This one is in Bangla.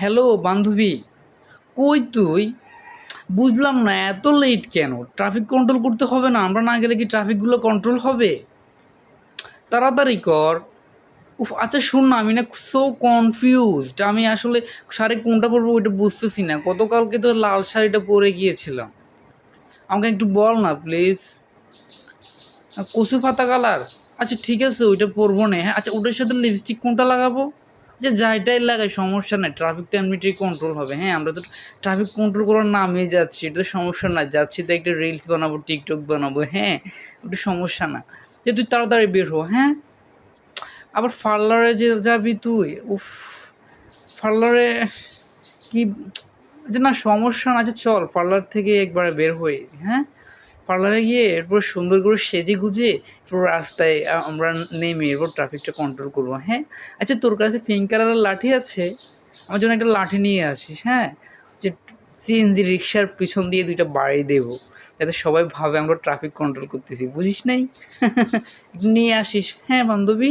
হ্যালো বান্ধবী, কই তুই? বুঝলাম না, এত লেট কেন? ট্রাফিক কন্ট্রোল করতে হবে না, আমরা না গেলে কি ট্রাফিকগুলো কন্ট্রোল হবে? তাড়াতাড়ি কর। উফ আচ্ছা শোন না, আমি না সো কনফিউজড আমি আসলে শাড়ি কোনটা পরবো ওইটা বুঝতেছি না, গতকালকে তো লাল শাড়িটা পরে গিয়েছিলাম। আমাকে একটু বল না প্লিজ কচু পাতা কালার আচ্ছা ঠিক আছে, ওইটা পরবো না হ্যাঁ আচ্ছা ওটার সাথে লিপস্টিক কোনটা লাগাবো? যে যাইটাই লাগাই, সমস্যা নাই। ট্রাফিক তো এমনিতেই কন্ট্রোল হবে। হ্যাঁ আমরা তো ট্রাফিক কন্ট্রোল করার নামে যাচ্ছি। এটা তো সমস্যা না যাচ্ছি তো একটা রিলস বানাবো টিকটক বানাবো। হ্যাঁ ওটা সমস্যা না। যে তুই তাড়াতাড়ি বের হো হ্যাঁ? আবার পার্লারে যে যাবি তুই, উফ পার্লারে কি, যে না সমস্যা না আচ্ছা চল পার্লার থেকে একবারে বের হয়ে হ্যাঁ? পার্লারে গিয়ে এরপর সুন্দর করে সেজে গুজে এরপর রাস্তায় আমরা নেমে এরপর ট্রাফিকটা কন্ট্রোল করব হ্যাঁ? আচ্ছা তোর কাছে পিঙ্ক কালারের লাঠি আছে? আমার জন্য একটা লাঠি নিয়ে আসিস হ্যাঁ? যে সিএনজি রিক্সার পিছন দিয়ে দুইটা বাড়ি দেবো, যাতে সবাই ভাবে আমরা ট্রাফিক কন্ট্রোল করতেছি, বুঝিস নাই? নিয়ে আসিস হ্যাঁ বান্ধবী?